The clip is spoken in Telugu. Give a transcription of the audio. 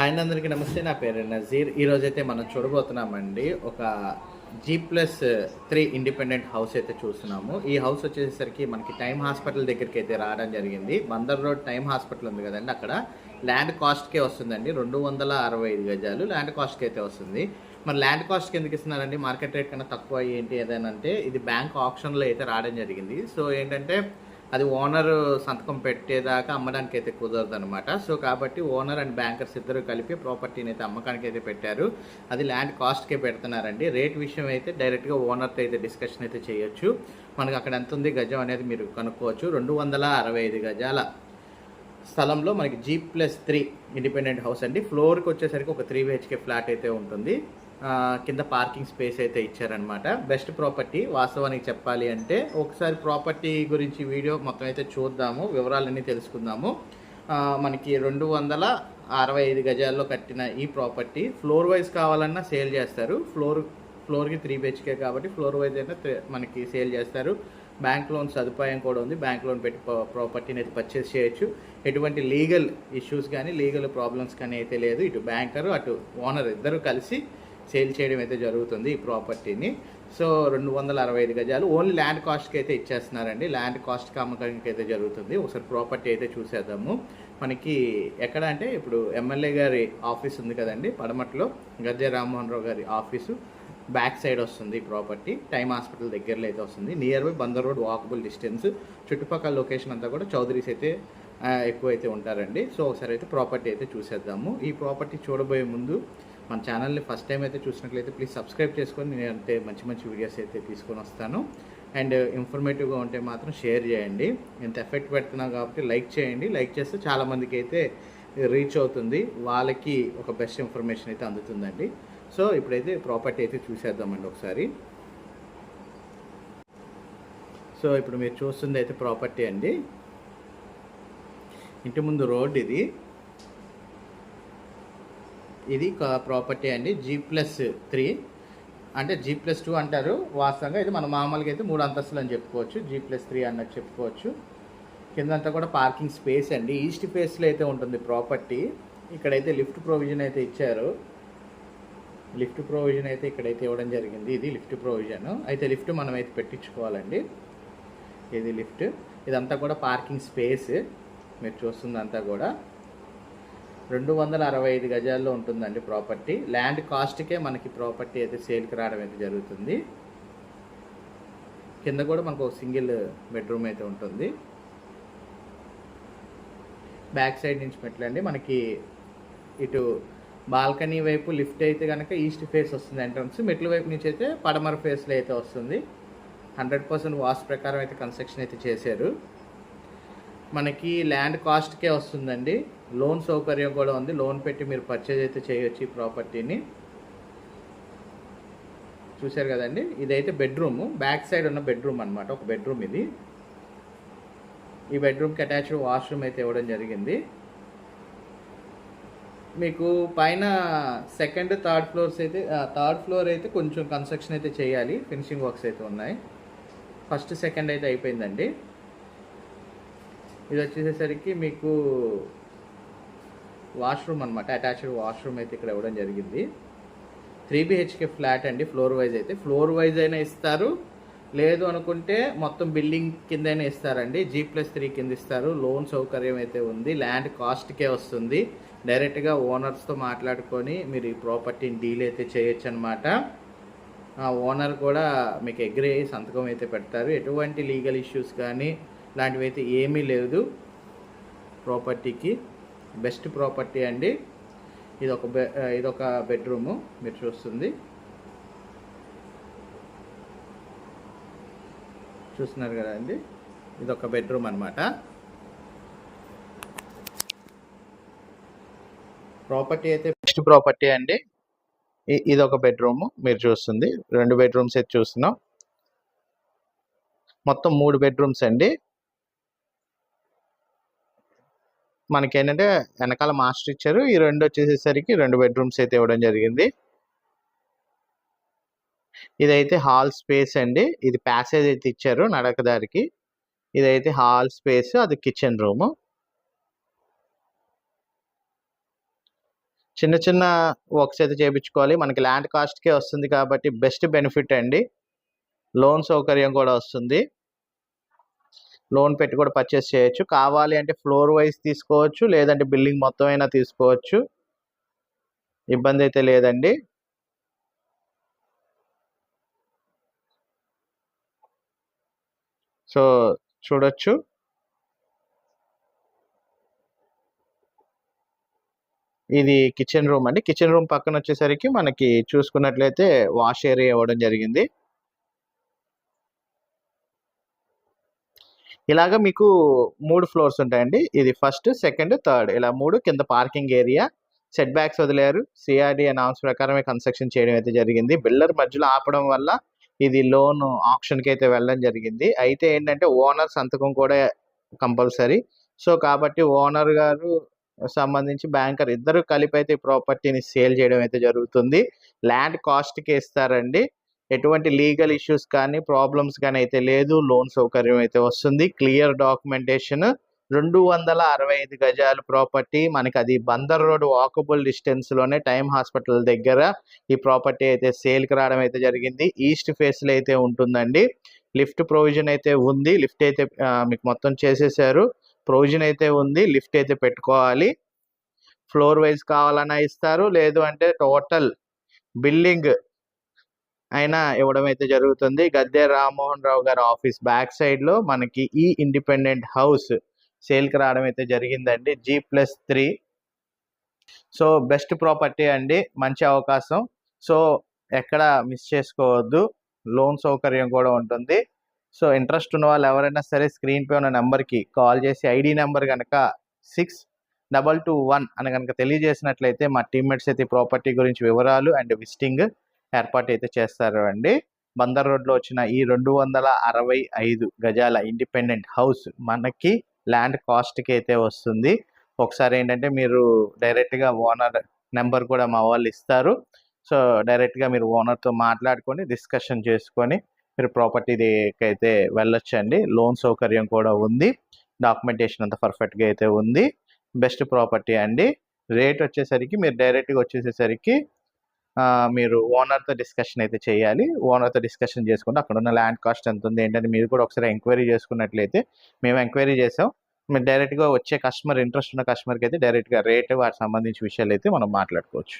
హాయ్ అందరికీ నమస్తే నా పేరు నజీర్. ఈరోజైతే మనం చూడబోతున్నామండి ఒక G plus three independent house అయితే చూస్తున్నాము. ఈ హౌస్ వచ్చేసరికి మనకి టైమ్ హాస్పిటల్ దగ్గరికి అయితే రావడం జరిగింది. బందర్ రోడ్ టైమ్ హాస్పిటల్ ఉంది కదండి అక్కడ. ల్యాండ్ కాస్ట్కే వస్తుందండి. రెండు వందల అరవై ఐదు గజాలు ల్యాండ్ కాస్ట్కి అయితే వస్తుంది. మరి ల్యాండ్ కాస్ట్కి ఎందుకు ఇస్తున్నారండి? మార్కెట్ రేట్ కన్నా తక్కువ ఏంటి? ఏదైనా అంటే ఇది బ్యాంక్ ఆప్షన్లో అయితే రావడం జరిగింది. సో ఏంటంటే అది ఓనర్ సంతకం పెట్టేదాకా అమ్మడానికి అయితే కుదరదు అనమాట సో కాబట్టి ఓనర్ అండ్ బ్యాంకర్స్ ఇద్దరు కలిపి ప్రాపర్టీని అయితే అమ్మకానికి అయితే పెట్టారు. అది ల్యాండ్ కాస్ట్కే పెడుతున్నారండి. రేట్ విషయం అయితే డైరెక్ట్గా ఓనర్తో అయితే డిస్కషన్ అయితే చేయొచ్చు. మనకు అక్కడ ఎంత ఉంది గజం అనేది మీరు కనుక్కోవచ్చు. రెండు వందల అరవై ఐదు గజాల స్థలంలో మనకి G plus three independent house అండి. ఫ్లోర్కి వచ్చేసరికి ఒక త్రీ బిహెచ్కే ఫ్లాట్ అయితే ఉంటుంది. కింద పార్కింగ్ స్పేస్ అయితే ఇచ్చారనమాట బెస్ట్ ప్రాపర్టీ వాస్తవానికి చెప్పాలి అంటే ఒకసారి ప్రాపర్టీ గురించి వీడియో మొత్తం అయితే చూద్దాము వివరాలన్నీ తెలుసుకుందాము. మనకి రెండు వందల అరవై ఐదు గజాల్లో కట్టిన ఈ ప్రాపర్టీ ఫ్లోర్ వైజ్ కావాలన్నా సేల్ చేస్తారు. ఫ్లోర్ ఫ్లోర్కి త్రీ బిహెచ్కే కాబట్టి ఫ్లోర్ వైజ్ అయినా మనకి సేల్ చేస్తారు. బ్యాంక్ లోన్ సదుపాయం కూడా ఉంది. బ్యాంక్ లోన్ పెట్టి ప్రాపర్టీని అయితే పర్చేస్ చేయొచ్చు. ఎటువంటి లీగల్ ఇష్యూస్ కానీ లీగల్ ప్రాబ్లమ్స్ కానీ అయితే లేదు. ఇటు బ్యాంకరు అటు ఓనర్ ఇద్దరు కలిసి సేల్ చేయడం అయితే జరుగుతుంది ఈ ప్రాపర్టీని. సో రెండు వందల అరవై ఐదు గజాలు. ఓన్లీ ల్యాండ్ కాస్ట్కి అయితే ఇచ్చేస్తున్నారండి. ల్యాండ్ కాస్ట్ అమ్మకానికి అయితే జరుగుతుంది. ఒకసారి ప్రాపర్టీ అయితే చూసేద్దాము. మనకి ఎక్కడ అంటే ఇప్పుడు ఎమ్మెల్యే గారి ఆఫీస్ ఉంది కదండి పడమట్లో. గద్దె రామ్మోహన్ రావు గారి ఆఫీసు. బ్యాక్ సైడ్ వస్తుంది ప్రాపర్టీ. టైమ్ హాస్పిటల్ దగ్గరలో అయితే వస్తుంది. Near by Bandar road walkable distance. చుట్టుపక్కల లొకేషన్ అంతా కూడా చౌదరీస్ అయితే ఎక్కువ అయితే ఉంటారండి. సో ఒకసారి అయితే ప్రాపర్టీ అయితే చూసేద్దాము. ఈ ప్రాపర్టీ చూడబోయే ముందు మన ఛానల్ని ఫస్ట్ టైం అయితే చూసినట్లయితే ప్లీజ్ సబ్స్క్రైబ్ చేసుకొని నేను అంటే మంచి మంచి వీడియోస్ అయితే తీసుకొని వస్తాను. అండ్ ఇన్ఫర్మేటివ్గా ఉంటే మాత్రం షేర్ చేయండి. ఎంత ఎఫెక్ట్ పెడుతున్నాం కాబట్టి లైక్ చేయండి. లైక్ చేస్తే చాలామందికి అయితే రీచ్ అవుతుంది. వాళ్ళకి ఒక బెస్ట్ ఇన్ఫర్మేషన్ అయితే అందుతుందండి. సో ఇప్పుడైతే ప్రాపర్టీ అయితే చూసేద్దామండి ఒకసారి. సో ఇప్పుడు మీరు చూస్తుంది అయితే ప్రాపర్టీ అండి. ఇంటి ముందు రోడ్ ఇది. ఇది ప్రాపర్టీ అండి. జీ ప్లస్ త్రీ అంటే జీ ప్లస్ టూ అంటారు. వాస్తవంగా ఇది మన మామూలుగా అయితే మూడు అంతస్తులు అని చెప్పుకోవచ్చు. జీ ప్లస్ త్రీ అన్నట్టు చెప్పుకోవచ్చు. కిందంతా కూడా పార్కింగ్ స్పేస్ అండి. ఈస్ట్ ఫేస్లో అయితే ఉంటుంది ప్రాపర్టీ ఇక్కడైతే లిఫ్ట్ ప్రొవిజన్ అయితే ఇచ్చారు. లిఫ్ట్ ప్రొవిజన్ అయితే ఇక్కడైతే ఇవ్వడం జరిగింది. ఇది లిఫ్ట్ ప్రొవిజన్ అయితే లిఫ్ట్ మనం అయితే పెట్టించుకోవాలండి. ఇది లిఫ్ట్ ఇదంతా కూడా పార్కింగ్ స్పేస్ మీరు చూస్తుందంతా కూడా. రెండు వందల అరవై ఐదు గజాల్లో ఉంటుందండి ప్రాపర్టీ. ల్యాండ్ కాస్ట్కే మనకి ప్రాపర్టీ అయితే సేల్కి రావడం అయితే జరుగుతుంది. కింద కూడా మనకు ఒక సింగిల్ బెడ్రూమ్ అయితే ఉంటుంది. బ్యాక్ సైడ్ నుంచి మెట్లండి. మనకి ఇటు బాల్కనీ వైపు లిఫ్ట్ అయితే కనుక ఈస్ట్ ఫేస్ వస్తుంది ఎంట్రన్స్. మెట్ల వైపు నుంచి అయితే పడమర ఫేస్లో అయితే వస్తుంది. హండ్రెడ్ పర్సెంట్ వాస్ ప్రకారం అయితే కన్స్ట్రక్షన్ అయితే చేశారు. మనకి ల్యాండ్ కాస్ట్కే వస్తుందండి. లోన్ సౌకర్యం కూడా ఉంది. లోన్ పెట్టి మీరు పర్చేజ్ అయితే చేయొచ్చు ఈ ప్రాపర్టీని. చూశారు కదండి? ఇదైతే బెడ్రూమ్. బ్యాక్ సైడ్ ఉన్న బెడ్రూమ్ అన్నమాట. ఒక బెడ్రూమ్ ఇది. ఈ బెడ్రూమ్కి అటాచ్డ్ వాష్రూమ్ అయితే ఇవ్వడం జరిగింది. మీకు పైన సెకండ్ థర్డ్ ఫ్లోర్స్ అయితే థర్డ్ ఫ్లోర్ అయితే కొంచెం కన్స్ట్రక్షన్ అయితే చేయాలి. ఫినిషింగ్ వర్క్స్ అయితే ఉన్నాయి. ఫస్ట్ సెకండ్ అయితే అయిపోయిందండి. ఇది వచ్చేసేసరికి మీకు వాష్రూమ్ అనమాట అటాచ్డ్ వాష్రూమ్ అయితే ఇక్కడ ఇవ్వడం జరిగింది. త్రీ బిహెచ్కే ఫ్లాట్ అండి. ఫ్లోర్ వైజ్ అయితే. ఫ్లోర్ వైజ్ అయినా ఇస్తారు. లేదు అనుకుంటే మొత్తం బిల్డింగ్ కిందైనా ఇస్తారండి. జీ ప్లస్ త్రీ కింద ఇస్తారు. లోన్ సౌకర్యం అయితే ఉంది. ల్యాండ్ కాస్ట్కే వస్తుంది. డైరెక్ట్గా ఓనర్స్తో మాట్లాడుకొని మీరు ఈ ప్రాపర్టీని డీల్ అయితే చేయొచ్చు అనమాట ఓనర్ కూడా మీకు అగ్రి అయ్యి సంతకం అయితే పెడతారు. ఎటువంటి లీగల్ ఇష్యూస్ కానీ లాంటివి అయితే ఏమీ లేదు. ప్రాపర్టీకి బెస్ట్ ప్రాపర్టీ అండి. ఇది ఒక బె ఇది ఒక బెడ్రూము మీరు చూస్తుంది. చూస్తున్నారు కదా అండి? ఇది ఒక బెడ్రూమ్ అనమాట ప్రాపర్టీ అయితే బెస్ట్ ప్రాపర్టీ అండి. ఇ- ఇది ఒక బెడ్రూమ్ మీరు చూస్తుంది. రెండు బెడ్రూమ్స్ అయితే చూస్తున్నాం. మొత్తం మూడు బెడ్రూమ్స్ అండి. మనకి ఏంటంటే వెనకాల మాస్టర్ ఇచ్చారు. ఈ రెండు వచ్చేసేసరికి రెండు బెడ్రూమ్స్ అయితే ఇవ్వడం జరిగింది. ఇదైతే హాల్ స్పేస్ అండి. ఇది ప్యాసేజ్ అయితే ఇచ్చారు నడకదారికి ఇదైతే హాల్ స్పేస్ అది కిచెన్ రూము. చిన్న చిన్న వర్క్స్ అయితే చేయించుకోవాలి మనకి ల్యాండ్ కాస్ట్కే వస్తుంది కాబట్టి బెస్ట్ బెనిఫిట్ అండి. లోన్ సౌకర్యం కూడా వస్తుంది. లోన్ పెట్టి కూడా పర్చేస్ చేయొచ్చు. కావాలి అంటే ఫ్లోర్ వైజ్ తీసుకోవచ్చు లేదంటే బిల్డింగ్ మొత్తం అయినా తీసుకోవచ్చు. ఇబ్బంది అయితే లేదండి. సో చూడొచ్చు. ఇది కిచెన్ రూమ్ అండి. కిచెన్ రూమ్ పక్కన వచ్చేసరికి మనకి చూసుకున్నట్లయితే వాష్ ఏరియా ఇవ్వడం జరిగింది. ఇలాగ మీకు మూడు ఫ్లోర్స్ ఉంటాయండి. ఇది ఫస్ట్ సెకండ్ థర్డ్. ఇలా మూడు కింద పార్కింగ్ ఏరియా. సెట్ బ్యాక్స్ వదిలేరు. సిఆర్డి అనౌన్స్ ప్రకారమే కన్స్ట్రక్షన్ చేయడం అయితే జరిగింది. బిల్డర్ మధ్యలో ఆపడం వల్ల ఇది లోన్ ఆప్షన్కి అయితే వెళ్ళడం జరిగింది. అయితే ఏంటంటే ఓనర్ సంతకం కూడా కంపల్సరీ. సో కాబట్టి ఓనర్ గారు సంబంధించి బ్యాంకర్ ఇద్దరు కలిపి అయితే ఈ ప్రాపర్టీని సేల్ చేయడం అయితే జరుగుతుంది. ల్యాండ్ కాస్ట్కి ఇస్తారండి. ఎటువంటి లీగల్ ఇష్యూస్ కానీ ప్రాబ్లమ్స్ కానీ అయితే లేదు. లోన్ సౌకర్యం అయితే వస్తుంది. Clear documentation. రెండు వందల అరవై ఐదు గజాల ప్రాపర్టీ. మనకి అది బందర్ రోడ్ వాకబుల్ డిస్టెన్స్లోనే టైం హాస్పిటల్ దగ్గర ఈ ప్రాపర్టీ అయితే సేల్కి రావడం అయితే జరిగింది. ఈస్ట్ ఫేస్లో అయితే ఉంటుందండి. లిఫ్ట్ ప్రొవిజన్ అయితే ఉంది. లిఫ్ట్ అయితే మీకు మొత్తం చేసేసారు. ప్రొవిజన్ అయితే ఉంది. లిఫ్ట్ అయితే పెట్టుకోవాలి. ఫ్లోర్ వైజ్ కావాలన్నా ఇస్తారు. లేదు అంటే టోటల్ బిల్డింగ్ అయినా ఇవ్వడం అయితే జరుగుతుంది. గద్దె రామ్మోహన్ రావు గారి ఆఫీస్ బ్యాక్ సైడ్లో మనకి ఈ ఇండిపెండెంట్ హౌస్ సేల్కి రావడం అయితే జరిగిందండి. G plus three. So best property అండి. మంచి అవకాశం. సో ఎక్కడ మిస్ చేసుకోవద్దు. లోన్ సౌకర్యం కూడా ఉంటుంది. సో ఇంట్రెస్ట్ ఉన్న వాళ్ళు ఎవరైనా సరే స్క్రీన్ పై ఉన్న నెంబర్కి కాల్ చేసి ఐడి నెంబర్ కనుక సిక్స్ డబల్ టూ వన్ అని కనుక తెలియజేసినట్లయితే మా టీమ్మేట్స్ అయితే ప్రాపర్టీ గురించి వివరాలు అండ్ విజిటింగ్ ఏర్పాటు అయితే చేస్తారు అండి. బందర్ రోడ్లో వచ్చిన ఈ రెండు వందల అరవై ఐదు గజాల ఇండిపెండెంట్ హౌస్ మనకి ల్యాండ్ కాస్ట్కి అయితే వస్తుంది. ఒకసారి ఏంటంటే మీరు డైరెక్ట్గా ఓనర్ నెంబర్ కూడా మా వాళ్ళు ఇస్తారు. సో డైరెక్ట్గా మీరు ఓనర్తో మాట్లాడుకొని డిస్కషన్ చేసుకొని మీరు ప్రాపర్టీకి అయితే వెళ్ళొచ్చండి. లోన్ సౌకర్యం కూడా ఉంది. డాక్యుమెంటేషన్ అంతా పర్ఫెక్ట్గా అయితే ఉంది. బెస్ట్ ప్రాపర్టీ అండి. రేట్ వచ్చేసరికి మీరు డైరెక్ట్గా వచ్చేసేసరికి మీరు ఓనర్తో డిస్కషన్ అయితే చేయాలి. ఓనర్తో డిస్కషన్ చేసుకుంటే అక్కడ ఉన్న ల్యాండ్ కాస్ట్ ఎంత ఉంది ఏంటంటే మీరు కూడా ఒకసారి ఎంక్వైరీ చేసుకున్నట్లయితే మేము ఎంక్వైరీ చేసాం. మీరు డైరెక్ట్గా వచ్చే కస్టమర్ ఇంట్రెస్ట్ ఉన్న కస్టమర్కి అయితే డైరెక్ట్గా రేట్ వాటికి సంబంధించిన విషయాలు అయితే మనం మాట్లాడుకోవచ్చు.